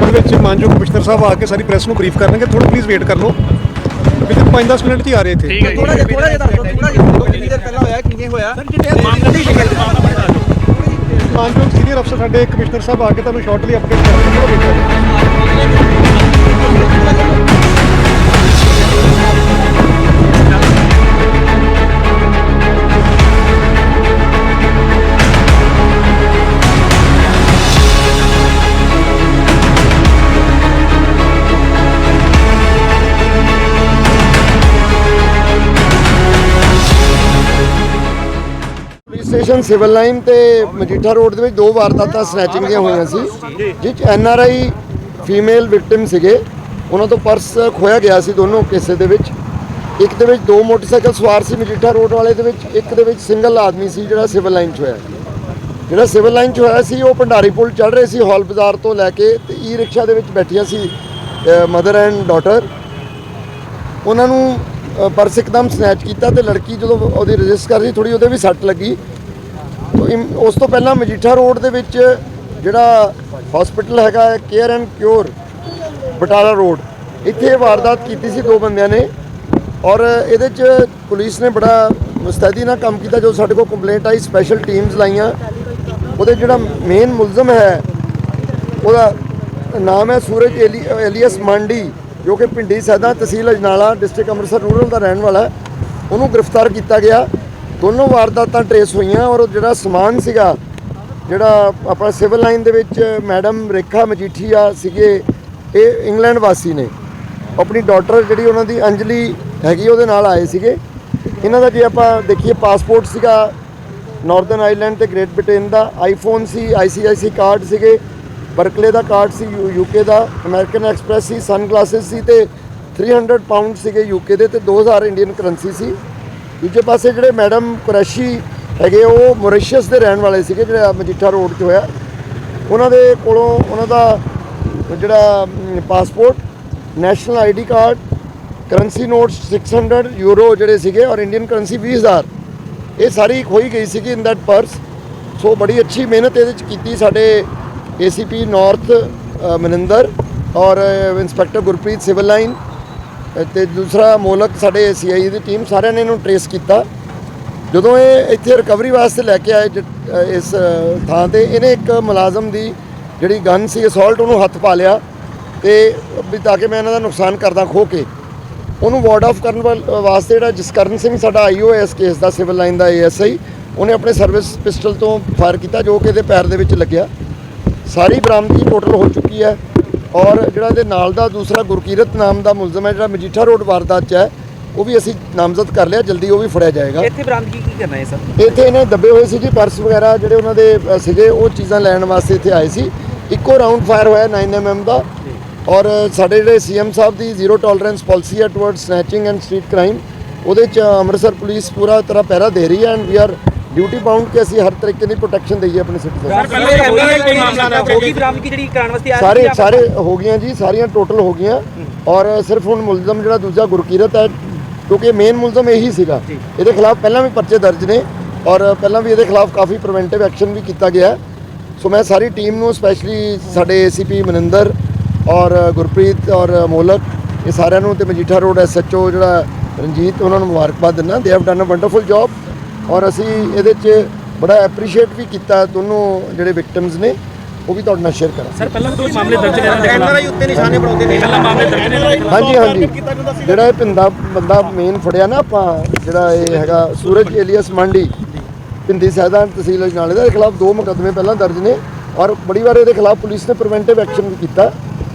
ਦੇ ਵਿੱਚ ਮਾਨਯੋਗ ਕਮਿਸ਼ਨਰ ਸਾਹਿਬ ਆ ਕੇ ਸਾਰੀ ਪ੍ਰੈਸ ਨੂੰ ਬਰੀਫ ਕਰਨਗੇ। ਥੋੜਾ ਪਲੀਜ਼ ਵੇਟ ਕਰ ਲਓ। ਵਿਦਿਨ 5-10 ਮਿੰਟ 'ਚ ਹੀ ਆ ਰਹੇ ਇੱਥੇ। ਠੀਕ ਹੈ ਥੋੜਾ ਜਿਹਾ ਥੋੜਾ ਜਿਹਾ ਦੱਸੋ ਥੋੜਾ ਜਿਹਾ ਦੱਸੋ ਕਿੰਨੀ ਦੇਰ ਪਹਿਲਾਂ ਹੋਇਆ ਕਿਵੇਂ ਹੋਇਆ? ਮਾਨਯੋਗ ਸੀਨੀਅਰ ਅਫਸਰ ਸਾਡੇ ਕਮਿਸ਼ਨਰ ਸਾਹਿਬ ਆ ਕੇ ਤੁਹਾਨੂੰ ਸ਼ਾਰਟਲੀ ਅਪਡੇਟ ਕਰਨਗੇ। ਸਟੇਸ਼ਨ ਸਿਵਲ ਲਾਈਨ ਤੇ ਮਜੀਠਾ ਰੋਡ ਦੇ ਵਿੱਚ ਦੋ ਵਾਰਦਾਤਾਂ ਸਨੈਚਿੰਗ ਦੀਆਂ ਹੋਈਆਂ ਸੀ, ਜਿਸ ਚ N R I female victim ਸੀਗੇ। ਉਹਨਾਂ ਤੋਂ ਪਰਸ ਖੋਇਆ ਗਿਆ ਸੀ ਦੋਨੋਂ ਕੇਸੇ ਦੇ ਵਿੱਚ। ਇੱਕ ਦੇ ਵਿੱਚ ਦੋ ਮੋਟਰਸਾਈਕਲ ਸਵਾਰ ਸੀ ਮਜੀਠਾ ਰੋਡ ਵਾਲੇ ਦੇ ਵਿੱਚ, ਇੱਕ ਦੇ ਵਿੱਚ ਸਿੰਗਲ ਆਦਮੀ ਸੀ ਜਿਹੜਾ ਸਿਵਲ ਲਾਈਨ 'ਚ ਹੋਇਆ। ਜਿਹੜਾ ਸਿਵਲ ਲਾਈਨ 'ਚ ਹੋਇਆ ਸੀ, ਉਹ ਭੰਡਾਰੀ ਪੁਲ ਚੜ ਰਹੇ ਸੀ ਹਾਲ ਬਾਜ਼ਾਰ ਤੋਂ ਲੈ ਕੇ ਤੇ ਈ ਰਿਕਸ਼ਾ ਦੇ ਵਿੱਚ ਬੈਠੀਆਂ ਸੀ ਮਦਰ ਐਂਡ ਡਾਟਰ ਉਹਨਾਂ ਨੂੰ ਪਰਸ ਇੱਕਦਮ ਸਨੈਚ ਕੀਤਾ ਤੇ ਲੜਕੀ ਜਦੋਂ ਉਹਦੀ ਰਜਿਸਟ ਕਰ ਰਹੀ ਥੋੜੀ ਉਹਦੇ ਵੀ ਸੱਟ ਲੱਗੀ। ਉਸ ਤੋਂ ਪਹਿਲਾਂ ਮਜੀਠਾ ਰੋਡ ਦੇ ਵਿੱਚ ਜਿਹੜਾ ਹਸਪੀਟਲ ਹੈਗਾ care and cure Batala road, ਇੱਥੇ ਵਾਰਦਾਤ ਕੀਤੀ ਸੀ ਦੋ ਬੰਦਿਆਂ ਨੇ ਔਰ ਇਹਦੇ ਚ ਪੁਲਿਸ ਨੇ ਬੜਾ ਮੁਸਤੈਦੀ ਨਾਲ ਕੰਮ ਕੀਤਾ, ਜੋ ਸਾਡੇ ਕੋਲ ਕੰਪਲੇਂਟ ਆਈ ਸਪੈਸ਼ਲ ਟੀਮਸ ਲਾਈਆਂ। ਉਹਦੇ ਜਿਹੜਾ ਮੇਨ ਮੁਲਜ਼ਮ ਹੈ, ਉਹਦਾ ਨਾਮ ਹੈ ਸੂਰਜ ਏਲੀ- ਏਲੀਅਸ ਮੰਡੀ, ਜੋ ਕਿ ਪਿੰਡੀ ਸੈਦਾ ਤਹਿਸੀਲ ਅਜਨਾਲਾ ਡਿਸਟ੍ਰਿਕਟ ਅੰਮ੍ਰਿਤਸਰ ਰੂਰਲ ਦਾ ਰਹਿਣ ਵਾਲਾ ਉਹਨੂੰ ਗ੍ਰਿਫਤਾਰ ਕੀਤਾ ਗਿਆ। ਦੋਨੋਂ ਵਾਰਦਾਤਾਂ ਟਰੇਸ ਹੋਈਆਂ ਔਰ ਜਿਹੜਾ ਸਮਾਨ ਸੀਗਾ, ਜਿਹੜਾ ਆਪਣਾ ਸਿਵਲ ਲਾਈਨ ਦੇ ਵਿੱਚ ਮੈਡਮ ਰੇਖਾ ਮਜੀਠੀਆ ਸੀਗੇ, ਇਹ ਇੰਗਲੈਂਡ ਵਾਸੀ ਨੇ। ਆਪਣੀ ਡਾਟਰ ਜਿਹੜੀ ਉਹਨਾਂ ਦੀ ਅੰਜਲੀ ਹੈਗੀ, ਉਹਦੇ ਨਾਲ ਆਏ ਸੀਗੇ। ਇਹਨਾਂ ਦਾ ਜੇ ਆਪਾਂ ਦੇਖੀਏ ਪਾਸਪੋਰਟ ਸੀਗਾ ਨਾਰਥਰਨ ਆਈਲੈਂਡ ਤੇ ਗ੍ਰੇਟ ਬ੍ਰਿਟੇਨ ਦਾ ਆਈਫੋਨ ਸੀ ਆਈਸੀਆਈਸੀ ਕਾਰਡ ਸੀਗੇ ਬਰਕਲੇ ਦਾ ਕਾਰਡ ਸੀ ਯੂਕੇ ਦਾ ਅਮਰੀਕਨ ਐਕਸਪ੍ਰੈਸ ਸੀ ਸਨ ਗਲਾਸਸ ਸੀ ਤੇ 300 ਪਾਉਂਡ ਸੀਗੇ ਯੂਕੇ ਦੇ ਤੇ 2000 ਇੰਡੀਅਨ ਕਰੰਸੀ ਸੀ। ਦੂਜੇ ਪਾਸੇ ਜਿਹੜੇ ਮੈਡਮ ਕੁਰੈਸ਼ੀ ਹੈਗੇ ਉਹ ਮੋਰੀਸ਼ੀਅਸ ਦੇ ਰਹਿਣ ਵਾਲੇ ਸੀਗੇ ਜਿਹੜਾ ਮਜੀਠਾ ਰੋਡ 'ਤੇ ਹੋਇਆ। ਉਹਨਾਂ ਦੇ ਕੋਲੋਂ ਉਹਨਾਂ ਦਾ ਜਿਹੜਾ passport national ID card currency notes 600 euro ਜਿਹੜੇ ਸੀਗੇ ਔਰ ਇੰਡੀਅਨ ਕਰੰਸੀ 20000 ਇਹ ਸਾਰੀ ਖੋਈ ਗਈ ਸੀਗੀ ਇਨ ਦੈਟ ਪਰਸ ਸੋ ਬੜੀ ਅੱਛੀ ਮਿਹਨਤ ਇਹਦੇ ਚ ਕੀਤੀ ਸਾਡੇ ਏਸੀਪੀ ਨਾਰਥ ਅ, ਮਨਿੰਦਰ ਔਰ ਅ, ਇੰਸਪੈਕਟਰ ਗੁਰਪ੍ਰੀਤ ਸਿਵਲ ਲਾਈਨ। ਤੇ ਦੂਸਰਾ ਮੋਲਕ ਸਾਡੇ ਸੀਆਈ ਦੀ ਟੀਮ ਸਾਰਿਆਂ ਨੇ ਇਹਨੂੰ ਟਰੇਸ ਕੀਤਾ। ਜਦੋਂ ਇਹ ਇੱਥੇ ਰਿਕਵਰੀ ਵਾਸਤੇ ਲੈ ਕੇ ਆਏ ਜ- ਇਸ ਥਾਂ ਤੇ, ਇਹਨੇ ਇੱਕ ਮੁਲਾਜ਼ਮ ਦੀ ਜਿਹੜੀ ਗਨ ਸੀ ਅਸੌਲਟ ਉਹਨੂੰ ਹੱਥ ਪਾ ਲਿਆ ਤੇ ਵੀ ਤਾਂ ਕਿ ਮੈਂ ਇਹਨਾਂ ਦਾ ਨੁਕਸਾਨ ਕਰਦਾ ਖੋ ਕੇ। ਉਹਨੂੰ ਵਾਰਡ ਆਫ ਕਰਨ ਵਾਲ- ਵਾਸਤੇ ਜਿਹੜਾ ਜਸਕਰਨ ਸਿੰਘ ਸਾਡਾ ਆਈਓ ਇਸ ਕੇਸ ਦਾ ਸਿਵਲ ਲਾਈਨ ਦਾ ਏਐਸਆਈ ਉਹਨੇ ਆਪਣੇ ਸਰਵਿਸ ਪਿਸਟਲ ਤੋਂ ਫਾਇਰ ਕੀਤਾ, ਜੋ ਕਿ ਇਹਦੇ ਪੈਰ ਦੇ ਵਿੱਚ ਲੱਗਿਆ। ਸਾਰੀ ਬਰਾਮਦਗੀ ਟੋਟਲ ਹੋ ਚੁੱਕੀ ਹੈ। ਔਰ ਜਿਹੜਾ ਇਹਦੇ ਨਾਲ ਦਾ ਦੂਸਰਾ ਗੁਰਕੀਰਤ ਨਾਮ ਦਾ ਮੁਲਜ਼ਮ ਹੈ ਜਿਹੜਾ ਮਜੀਠਾ ਰੋਡ ਵਾਰਦਾਤ 'ਚ ਹੈ ਉਹ ਵੀ ਅਸੀਂ ਨਾਮਜ਼ਦ ਕਰ ਲਿਆ ਜਲਦੀ ਉਹ ਵੀ ਫੜਿਆ ਜਾਏਗਾ। ਇੱਥੇ ਬਰਾਮਦਗੀ ਕੀ ਕਰਨਾ ਹੈ ਸਰ? ਇੱਥੇ ਇਹਨੇ ਦੱਬੇ ਹੋਏ ਸੀ ਜੀ ਪਰਸ ਵਗੈਰਾ ਜਿਹੜੇ ਉਹਨਾਂ ਦੇ ਸੀਗੇ ਉਹ ਚੀਜ਼ਾਂ ਲੈਣ ਵਾਸਤੇ ਇੱਥੇ ਆਏ ਸੀ। ਇੱਕੋ ਰਾਉਂਡ ਫਾਇਰ ਹੋਇਆ 9mm ਦਾ। ਔਰ ਸਾਡੇ ਜਿਹੜੇ ਸੀਐਮ ਸਾਹਿਬ ਦੀ ਜ਼ੀਰੋ ਟੋਲਰੈਂਸ ਪਾਲਿਸੀ ਹੈ toward snatching and street crime ਉਹਦੇ ਚ ਅੰਮ੍ਰਿਤਸਰ ਪੁਲਿਸ ਪੂਰਾ ਤਰ੍ਹਾਂ ਪਹਿਰਾ ਦੇ ਰਹੀ ਹੈ and we are duty bound ਕਿ ਅਸੀਂ ਹਰ ਤਰੀਕੇ ਦੀ ਪ੍ਰੋਟੈਕਸ਼ਨ ਦਈਏ ਆਪਣੇ ਸਿਟੀਜ਼ਨ ਕੋਈ ਮਾਮਲਾ ਨਾ ਹੋਗੀ ਬਰਾਮਦਗੀ ਜਿਹੜੀ ਕਰਾਉਣ ਵਾਸਤੇ ਆ ਸਾਰੇ ਸਾਰੇ ਹੋ ਗਈਆਂ ਜੀ ਸਾਰੀਆਂ ਟੋਟਲ ਹੋ ਗਈਆਂ। ਔਰ ਸਿਰਫ ਹੁਣ ਮੁਲਜ਼ਮ ਜਿਹੜਾ ਦੂਜਾ ਗੁਰਕੀਰਤ ਹੈ ਕਿਉਂਕਿ ਮੇਨ ਮੁਲਜ਼ਮ ਇਹੀ ਸੀਗਾ। ਇਹਦੇ ਖਿਲਾਫ ਪਹਿਲਾਂ ਵੀ ਪਰਚੇ ਦਰਜ ਨੇ ਔਰ ਪਹਿਲਾਂ ਵੀ ਇਹਦੇ ਖਿਲਾਫ ਕਾਫੀ ਪ੍ਰੀਵੈਂਟਿਵ ਐਕਸ਼ਨ ਵੀ ਕੀਤਾ ਗਿਆ। ਸੋ ਮੈਂ ਸਾਰੀ ਟੀਮ ਨੂੰ ਸਪੈਸ਼ਲੀ ਸਾਡੇ ਏਸੀਪੀ ਮਨਿੰਦਰ ਔਰ ਗੁਰਪ੍ਰੀਤ ਔਰ ਮੋਲਕ ਇਹ ਸਾਰਿਆਂ ਨੂੰ ਤੇ ਮਜੀਠਾ ਰੋਡ ਐਸਐਚਓ ਜਿਹੜਾ ਰਣਜੀਤ ਉਹਨਾਂ ਨੂੰ ਮੁਬਾਰਕਬਾਦ ਦਿੰਦਾ। They have done a wonderful job ਔਰ ਅਸੀਂ ਇਹਦੇ 'ਚ ਬੜਾ ਐਪਰੀਸ਼ੀਏਟ ਵੀ ਕੀਤਾ ਦੋਨੋਂ ਜਿਹੜੇ ਵਿਕਟਿਮਸ ਨੇ ਉਹ ਵੀ ਤੁਹਾਡੇ ਨਾਲ ਸ਼ੇਅਰ ਕਰਾਂ ਸਰ ਪਹਿਲਾਂ ਕੋਈ ਮਾਮਲੇ ਦਰਜ ਨੇ ਇਹਨਾਂ ਐਨਆਰਆਈ ਉੱਤੇ ਨਿਸ਼ਾਨੇ ਬਣਾਉਂਦੇ ਨੇ। ਪਹਿਲਾਂ ਮਾਮਲੇ ਦਰਜ ਨੇ ਦੇ। ਹਾਂਜੀ ਹਾਂਜੀ। ਜਿਹੜਾ ਇਹ ਪਿੰਦਾ ਬੰਦਾ ਮੇਨ ਫੜਿਆ ਨਾ ਆਪਾਂ ਜਿਹੜਾ ਇਹ ਹੈਗਾ ਸੂਰਜ ਏਲੀਅਸ ਮੰਡੀ ਪਿੰਦੀ ਸੈਦਾਨ ਤਹਿਸੀਲ ਅਜਨਾਲੇ ਦਾ ਇਹਦੇ ਖਿਲਾਫ ਦੋ ਮੁਕੱਦਮੇ ਪਹਿਲਾਂ ਦਰਜ ਨੇ ਔਰ ਬੜੀ ਵਾਰ ਇਹਦੇ ਖਿਲਾਫ ਪੁਲਿਸ ਨੇ ਪ੍ਰੀਵੈਂਟਿਵ ਐਕਸ਼ਨ ਵੀ ਕੀਤਾ।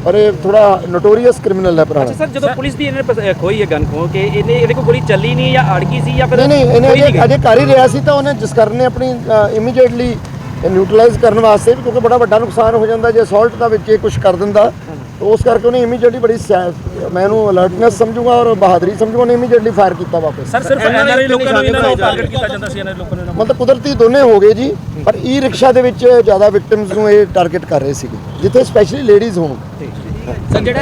ਔਰ ਇਹ ਥੋੜਾ ਨੋਟੋਰੀਅਸ ਕ੍ਰਿਮੀਨਲ ਹੈ ਪੁਰਾਣਾ ਅੱਛਾ ਸਰ ਜਦੋਂ ਪੁਲਿਸ ਦੀ ਇਹਨੇ ਪਸ- ਖੋਈ ਹੈ ਗਨ ਖੋ ਕੇ ਇਹਨੇ ਇਹਦੇ ਕੋਲ ਗੋਲੀ ਚੱਲੀ ਨਹੀਂ ਜਾਂ ਅੜ ਗਈ ਸੀ ਜਾਂ ਫਿਰ ਨਹੀਂ ਨਹੀਂ ਇਹਨੇ ਅਜੇ ਕਰ ਹੀ ਰਿਹਾ ਸੀ ਤਾਂ ਉਹਨੇ ਜਸਕਰਨ ਨੇ ਆਪਣੀ ਇਮੀਡੀਏਟਲੀ ਨਿਊਟਰਲਾਈਜ਼ ਕਰਨ ਵਾਸਤੇ ਵੀ ਕਿਉਂਕਿ ਬੜਾ ਵੱਡਾ ਨੁਕਸਾਨ ਹੋ ਜਾਂਦਾ ਜੇ ਅਸੌਲਟ ਦਾ ਵਿੱਚ ਇਹ ਕੁਝ ਕਰ ਦਿੰਦਾ ਉਸ ਕਰਕੇ ਉਹਨੇ ਇਮੀਡੀਏਟਲੀ ਬੜੀ ਮੈਂ ਇਹਨੂੰ ਅਲਰਟਨੈਸ ਸਮਝੂਗਾ ਔਰ ਬਹਾਦਰੀ ਸਮਝੂਗਾ ਉਹਨੇ ਇਮੀਡੀਏਟਲੀ ਫਾਇਰ ਕੀਤਾ ਵਾਪਸ। ਸਰ ਸਿਰਫ ਐਨਆਰਆਈ ਲੋਕਾਂ ਨੂੰ ਇਹਨਾਂ ਨੂੰ ਟਾਰਗੇਟ ਕੀਤਾ ਜਾਂਦਾ ਸੀ ਇਹਨਾਂ ਲੋਕਾਂ ਨੂੰ। ਮਤਲਬ ਕੁਦਰਤੀ ਦੋਨੇ ਹੋ ਗਏ ਜੀ ਪਰ ਈ ਰਿਕਸ਼ਾ ਦੇ ਵਿੱਚ ਜ਼ਿਆਦਾ ਵਿਕਟਿਮਸ ਨੂੰ ਇਹ ਟਾਰਗੇਟ ਕਰ ਰਹੇ ਸੀਗੇ ਜਿੱਥੇ ਸਪੈਸ਼ਲੀ ਲੇਡੀਜ਼ ਹੋਣ। ਸਰ ਜਿਹੜਾ